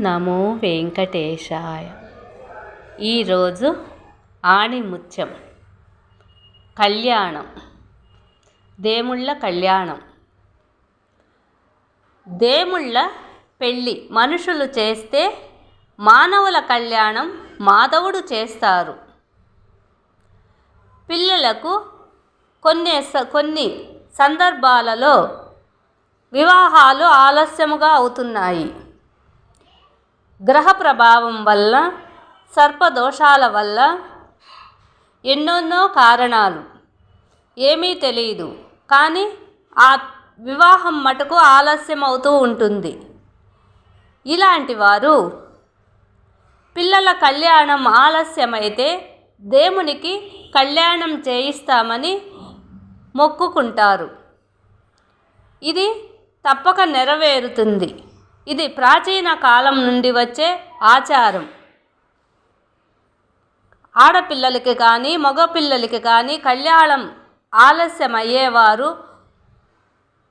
నమో వెంకటేశాయ. ఈరోజు ఆణిముత్యం కళ్యాణం దేముళ్ళ కళ్యాణం. దేముళ్ళ పెళ్ళి మనుషులు చేస్తే మానవుల కళ్యాణం మాధవుడు చేస్తారు. పిల్లలకు కొన్ని స- కొన్ని సందర్భాలలో వివాహాలు ఆలస్యముగా అవుతున్నాయి. గ్రహ ప్రభావం వల్ల సర్పదోషాల వల్ల ఎన్నెన్నో కారణాలు. ఏమీ తెలియదు కానీ ఆ వివాహం మటుకు ఆలస్యం అవుతూ ఉంటుంది. ఇలాంటి వారు పిల్లల కళ్యాణం ఆలస్యమైతే దేవునికి కళ్యాణం చేయిస్తామని మొక్కుకుంటారు. ఇది తప్పక నెరవేరుతుంది. ఇది ప్రాచీన కాలం నుండి వచ్చే ఆచారం. ఆడపిల్లలకి కానీ మగపిల్లలకి కానీ కళ్యాణం ఆలస్యం అయ్యేవారు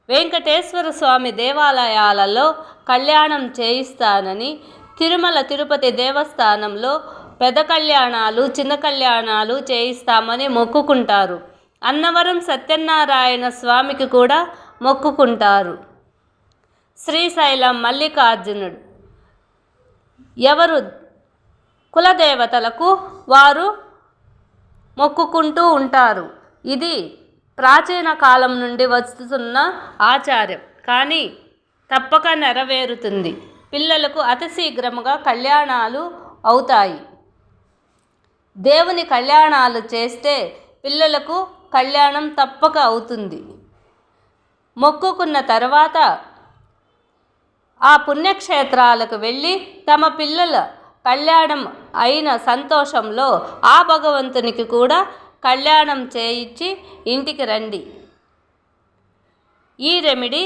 వెంకటేశ్వర స్వామి దేవాలయాలలో కళ్యాణం చేయిస్తానని తిరుమల తిరుపతి దేవస్థానంలో పెద్ద కళ్యాణాలు చిన్న కళ్యాణాలు చేయిస్తామని మొక్కుకుంటారు. అన్నవరం సత్యనారాయణ స్వామికి కూడా మొక్కుకుంటారు. శ్రీశైలం మల్లికార్జునుడు. ఎవరు? కులదేవతలకు వారు మొక్కుకుంటూ ఉంటారు. ఇది ప్రాచీన కాలం నుండి వస్తున్న ఆచారం కానీ తప్పక నెరవేరుతుంది. పిల్లలకు అతి శీఘ్రముగా కళ్యాణాలు అవుతాయి. దేవుని కళ్యాణాలు చేస్తే పిల్లలకు కళ్యాణం తప్పక అవుతుంది. మొక్కుకున్న తర్వాత ఆ పుణ్యక్షేత్రాలకు వెళ్ళి తమ పిల్లల కళ్యాణం అయిన సంతోషంలో ఆ భగవంతునికి కూడా కళ్యాణం చేయించి ఇంటికి రండి. ఈ రెమెడీ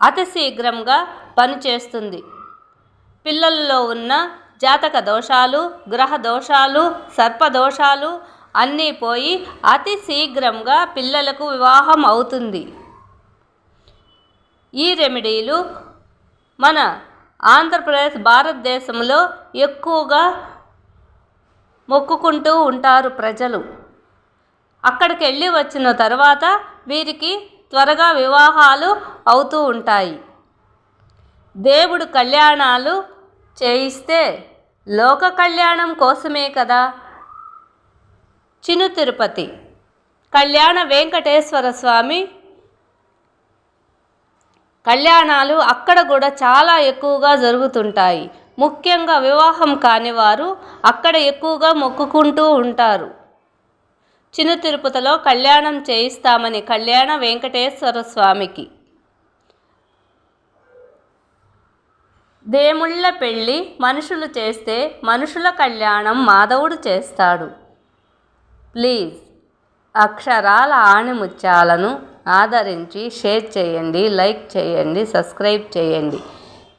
అతి శీఘ్రంగా పనిచేస్తుంది. పిల్లల్లో ఉన్న జాతక దోషాలు గ్రహ దోషాలు సర్పదోషాలు అన్నీ పోయి అతి శీఘ్రంగా పిల్లలకు వివాహం అవుతుంది. ఈ రెమెడీలు మన ఆంధ్రప్రదేశ్ భారతదేశంలో ఎక్కువగా మొక్కుకుంటూ ఉంటారు ప్రజలు. అక్కడికి వెళ్ళి వచ్చిన తర్వాత వీరికి త్వరగా వివాహాలు అవుతూ ఉంటాయి. దేవుడు కళ్యాణాలు చేయిస్తే లోక కళ్యాణం కోసమే కదా? చిను తిరుపతి. కళ్యాణ వెంకటేశ్వర స్వామి కళ్యాణాలు అక్కడ కూడా చాలా ఎక్కువగా జరుగుతుంటాయి. ముఖ్యంగా వివాహం కాని వారు అక్కడ ఎక్కువగా మొక్కుకుంటూ ఉంటారు. చిన్న తిరుపతిలో కళ్యాణం చేయిస్తామని కళ్యాణ వెంకటేశ్వర స్వామికి. దేముళ్ళ పెళ్ళి మనుషులు చేస్తే మనుషుల కళ్యాణం మాధవుడు చేస్తాడు. ప్లీజ్ అక్షరాల ఆణిముత్యాలను ఆదరించి షేర్ చేయండి లైక్ చేయండి సబ్స్క్రైబ్ చేయండి.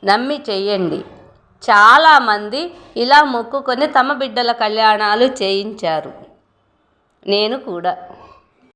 నమ్మి చేయండి. చాలామంది ఇలా మొక్కుకొని తమ బిడ్డల కళ్యాణాలు చేయించారు. నేను కూడా.